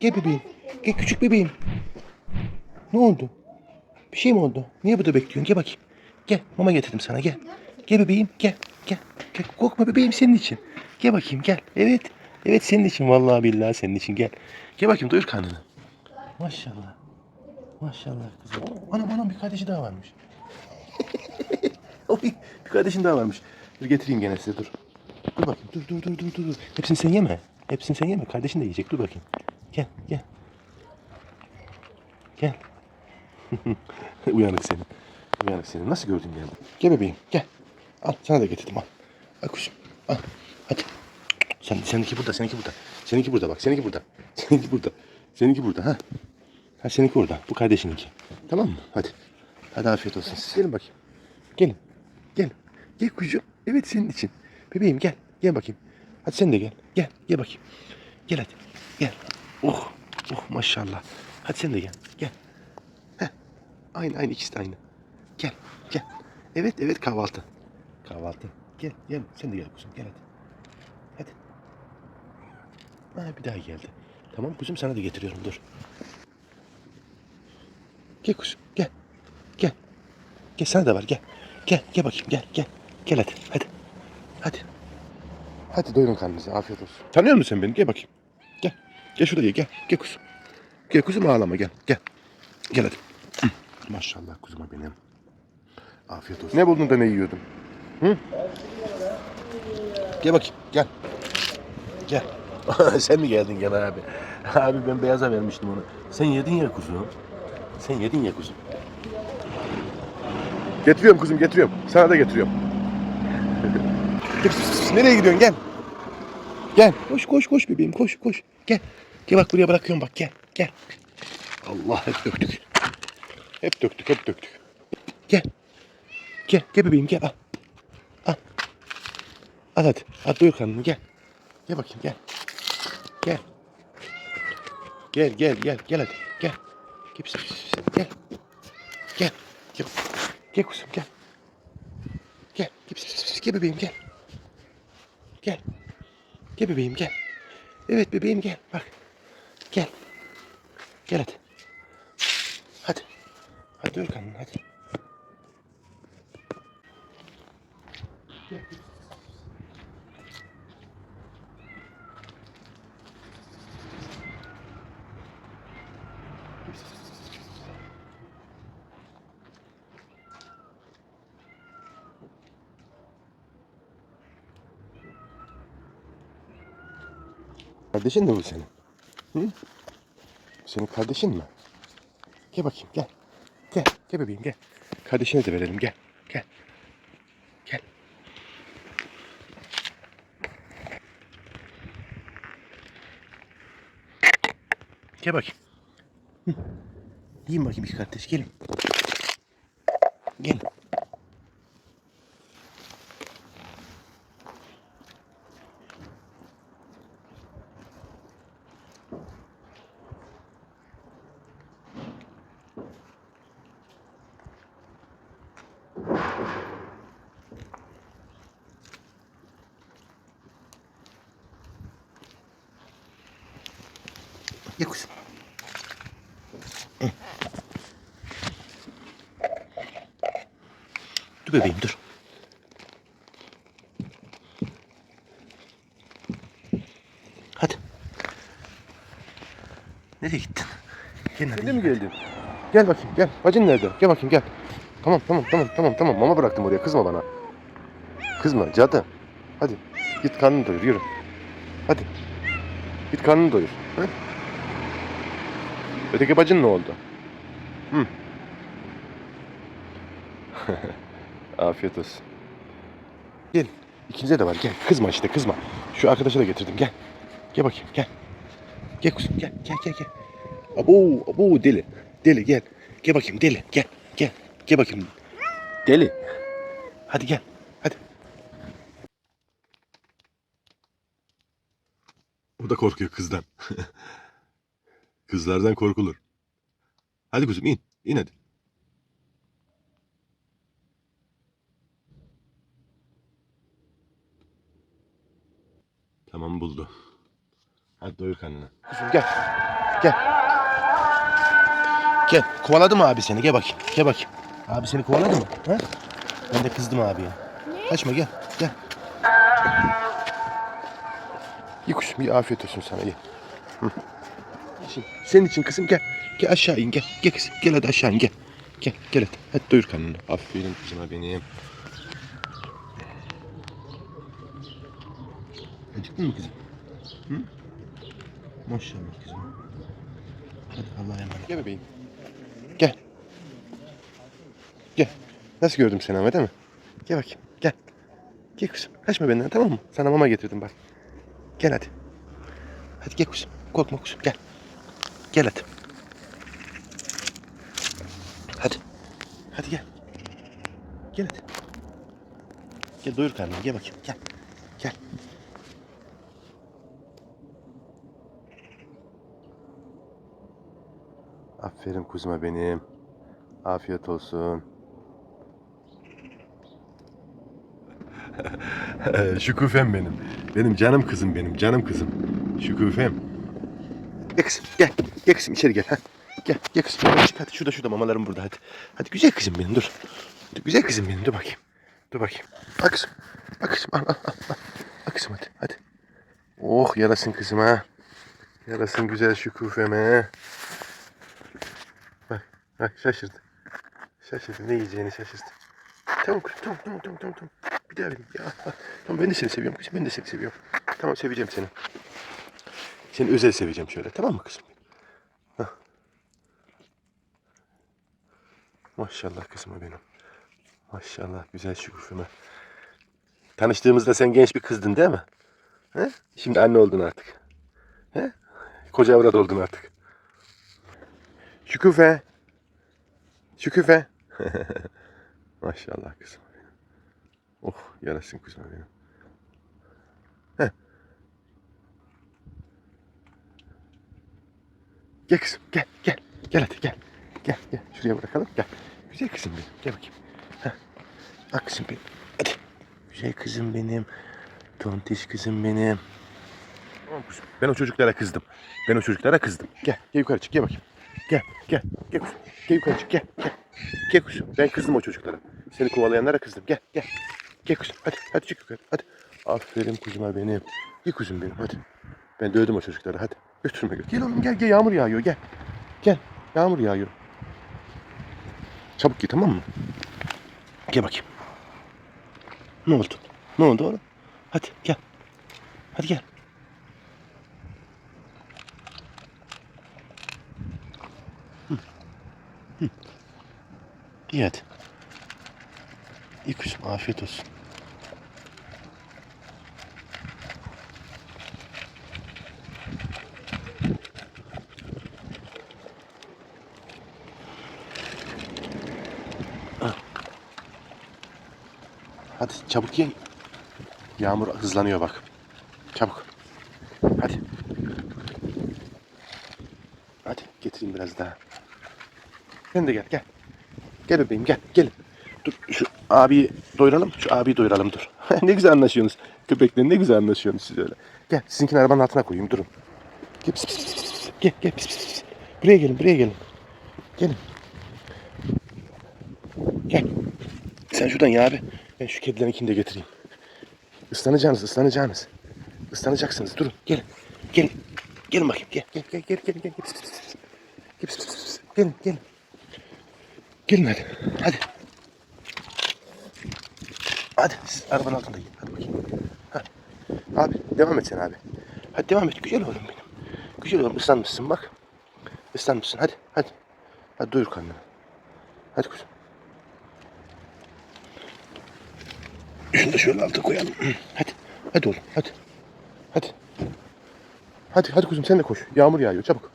Gel bebeğim. Gel küçük bebeğim. Ne oldu? Bir şey mi oldu? Niye burada bekliyorsun? Gel bakayım. Gel mama getirdim sana gel. Gel bebeğim gel. Gel. gel. Korkma bebeğim senin için. Gel bakayım gel. Evet. Evet senin için vallahi billahi senin için gel. Gel bakayım doyur karnını. Maşallah. Maşallah kızım. Anam anam bir kardeşi daha varmış. Oy, bir kardeşin daha varmış. Dur getireyim gene size dur. Dur bakayım dur dur dur dur. dur. Hepsini sen yeme. Hepsini sen yeme. Kardeşin de yiyecek. Dur bakayım. Gel gel. Gel. Uyanık senin. Uyanık senin. Nasıl gördün geldi? Gel bebeğim gel. Al sana da getirdim al. Al kuşum al. Hadi. Sen, seninki burada seninki burada. Seninki burada bak seninki burada. Seninki burada. Seninki burada ha. Ha seninki orada. Bu kardeşininki. Tamam mı? Hadi. Hadi afiyet olsun. Siz gelin bakayım. Gelin. Gel. Gel kucuğum. Evet senin için. Bebeğim gel. Gel bakayım. Hadi sen de gel. Gel. Gel bakayım. Gel hadi. Gel. Oh. Oh maşallah. Hadi sen de gel. Gel. Heh. Aynı aynı ikisi de aynı. Gel. Gel. Evet evet kahvaltı. Kahvaltı. Gel gel. Sen de gel kuzum. Gel hadi. Hadi. Ha, bir daha geldi. Tamam kuzum sana da getiriyorum dur. Gel kuzum gel. Gel. Gel sana da var gel. Gel gel bakayım gel gel. Gel hadi hadi. Hadi. Hadi doyurun karnınızı afiyet olsun. Tanıyor musun sen beni? Gel bakayım. Gel. Şuraya gel. Gel kuzum. Gel kuzum ağlama gel. Gel. Gel hadi. Maşallah kuzuma benim. Afiyet olsun. Ne buldun da ne yiyordun? Hı? Gel bakayım gel. Gel. sen mi geldin gene abi? Abi ben beyaza vermiştim onu. Sen yedin ya kuzum. Sen yedin ya kuzum. Getiriyorum kuzum getiriyorum. Sana da getiriyorum. Nereye gidiyorsun gel. Gel. Koş koş koş bebeğim koş koş. Gel. Gel bak buraya bırakıyorum bak gel. Gel. Allah hep döktük. Hep döktük hep döktük. Gel. Gel gel bebeğim gel al. Al. Al hadi. Hadi doyur karnını gel. Gel bakayım gel. Gel. Gel gel gel gel hadi gel. Gel pis, pis, gel. Gel. Gel. Gel kuzum gel. Gel. Gel, pis, gel bebeğim gel. Gel. Gel bebeğim gel. Evet bebeğim gel bak. Gel. Hadi. Hadi. Hadi karnını hadi. Gel. Kardeşin mi bu senin? Hı? Senin kardeşin mi? Gel bakayım gel. Gel. Gel bebeğim gel. Kardeşine de verelim gel. Gel. Gel. Gel bakayım. Hı. Yiyin bakayım iki kardeş gelin. Gelin. Gel kuzum. Hı. Dur bebeğim dur. Hadi. Nereye gittin? Gel hadi. mi geldin? Gel bakayım gel. Bacın nerede? Gel bakayım gel. Tamam tamam tamam tamam tamam. Mama bıraktım oraya. Kızma bana. Kızma cadı. Hadi. Git karnını doyur yürü. Hadi. Git karnını doyur. Ha? Öteki bacın ne oldu? Hı. Afiyet olsun. Gel. İkinize de var. Gel. Kızma işte kızma. Şu arkadaşa da getirdim. Gel. Gel bakayım. Gel. Gel kuzum. Gel. Gel gel gel. Abo, abo deli. Deli gel. Gel bakayım deli. Gel. Gel. Gel bakayım. Deli. Hadi gel. Hadi. O da korkuyor kızdan. Kızlardan korkulur. Hadi kuzum in. İn hadi. Tamam buldu. Hadi doyur karnını. Kuzum gel. Gel. Gel. Kovaladı mı abi seni? Gel bakayım. Gel bakayım. Abi seni kovaladı mı? Ha? Ben de kızdım abiye. Kaçma gel. Gel. Ye kuşum ye afiyet olsun sana ye. Hı. Şimdi senin için kızım gel. Gel aşağı in gel. Gel kızım gel hadi aşağı in gel. Gel gel hadi. Hadi doyur karnını. Aferin kızıma benim. Acıktın mı kızım? Hı? Maşallah kızım. Hadi Allah'a emanet. Gel bebeğim. Gel. Gel. Nasıl gördüm seni ama değil mi? Gel bakayım. Gel. Gel kızım. Kaçma benden tamam mı? Sana mama getirdim bak. Gel hadi. Hadi gel kuzum. Korkma kuzum gel. Gel hadi. Hadi. Hadi gel. Gel hadi. Gel doyur karnını gel bakayım gel. Gel. Aferin kuzuma benim. Afiyet olsun. Şükufem benim. Benim canım kızım benim. Canım kızım. Şükufem. Gel kızım gel. Gel kızım içeri gel. Ha. Gel. Gel kızım. Gel, çık hadi şurada şurada mamalarım burada hadi. Hadi güzel kızım benim dur. Dur, güzel kızım benim dur bakayım. Dur bakayım. Bak kızım. Bak kızım al al al. al. Bak kızım hadi hadi. Oh yarasın kızım ha. Yarasın güzel şükufeme. Bak bak şaşırdı. Şaşırdı ne yiyeceğini şaşırdı. Tamam kızım tamam tamam tamam. tamam. Bir daha vereyim ya. Tamam ben de seni seviyorum kızım ben de seni seviyorum. Tamam seveceğim seni. Seni özel seveceğim şöyle tamam mı kızım? Hah. Maşallah kızıma benim. Maşallah güzel şükürfüme. Tanıştığımızda sen genç bir kızdın değil mi? He? Şimdi anne oldun artık. He? Koca avrat oldun artık. Şüküfe. Şüküfe. Maşallah kızım. Oh yarasın kızım benim. Gel kızım gel gel. Gel hadi gel. Gel gel şuraya bırakalım gel. Güzel kızım benim gel bakayım. Heh. Bak kızım benim. Hadi. Güzel kızım benim. Tontiş kızım benim. Ben o çocuklara kızdım. Ben o çocuklara kızdım. Gel gel yukarı çık gel bakayım. Gel gel gel kuzum. Gel yukarı çık gel gel. Gel kuzum. Ben kızdım o çocuklara. Seni kovalayanlara kızdım. Gel gel. Gel kuzum. Hadi hadi çık yukarı. Hadi. Aferin kuzuma benim. Gel kuzum benim hadi. Ben dövdüm o çocukları hadi. Götürme götür. Gel oğlum gel gel yağmur yağıyor gel. Gel. Yağmur yağıyor. Çabuk git tamam mı? Gel bakayım. Ne oldu? Ne oldu oğlum? Hadi gel. Hadi gel. İyi hadi. İyi kuzum afiyet olsun. Hadi çabuk ye. Yağmur hızlanıyor bak. Çabuk. Hadi. Hadi getireyim biraz daha. Sen de gel gel. Gel bebeğim gel gelin. Dur şu abiyi doyuralım. Şu abiyi doyuralım dur. ne güzel anlaşıyorsunuz. Köpekle ne güzel anlaşıyorsunuz siz öyle. Gel sizinkini arabanın altına koyayım durun. Gel pis, pis, pis. Gel gel pis, pis. Buraya gelin buraya gelin. Gelin. Gel. Sen şuradan ya abi. Ben şu kedilerinkini de getireyim. Islanacaksınız ıslanacaksınız. Islanacaksınız durun gelin. Gelin. Gelin bakayım gel gel gel gel gel gel. Pis, pis. Gel. Gelin gelin. Gelin hadi. Hadi. Hadi siz arabanın altında yiyin. Hadi bakayım. Ha. Abi devam et sen abi. Hadi devam et. Güzel oğlum benim. Güzel oğlum ıslanmışsın bak. Islanmışsın hadi hadi. Hadi doyur karnını. Hadi kuzum. Şunu da şöyle alta koyalım. Hadi. Hadi oğlum hadi. Hadi. Hadi hadi kuzum sen de koş. Yağmur yağıyor çabuk.